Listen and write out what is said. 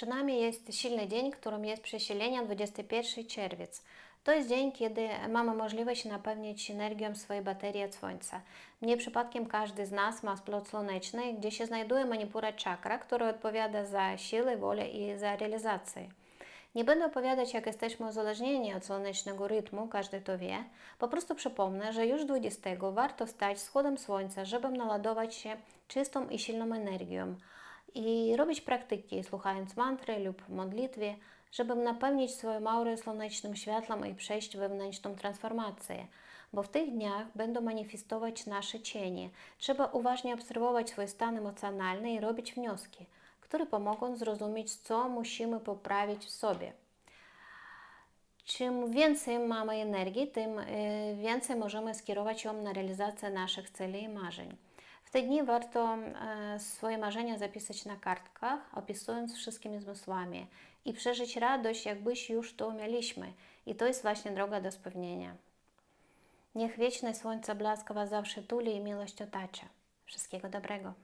Przed nami jest silny dzień, którym jest przesilenie 21 czerwiec. To jest dzień, kiedy mamy możliwość napełnić energią swoje baterie od Słońca. Nie przypadkiem każdy z nas ma splot słoneczny, gdzie się znajduje manipura czakra, która odpowiada za siłę, wolę i za realizację. Nie będę opowiadać, jak jesteśmy uzależnieni od słonecznego rytmu, każdy to wie. Po prostu przypomnę, że już 20 warto wstać z wschodem słońca, żeby naładować się czystą i silną energią i robić praktyki, słuchając mantry lub modlitwy, żeby napełnić swoją aurę słonecznym światłem i przejść wewnętrzną transformację. Bo w tych dniach będą manifestować nasze cienie. Trzeba uważnie obserwować swój stan emocjonalny i robić wnioski, które pomogą zrozumieć, co musimy poprawić w sobie. Czym więcej mamy energii, tym y, więcej możemy skierować ją na realizację naszych celi i marzeń. W te dni warto e, swoje marzenia zapisać na kartkach, opisując wszystkimi zmysłami i przeżyć radość, jakbyś już to mieliśmy. I to jest właśnie droga do spełnienia. Niech wieczne słońce blask Was zawsze tuli i miłość otacza. Wszystkiego dobrego.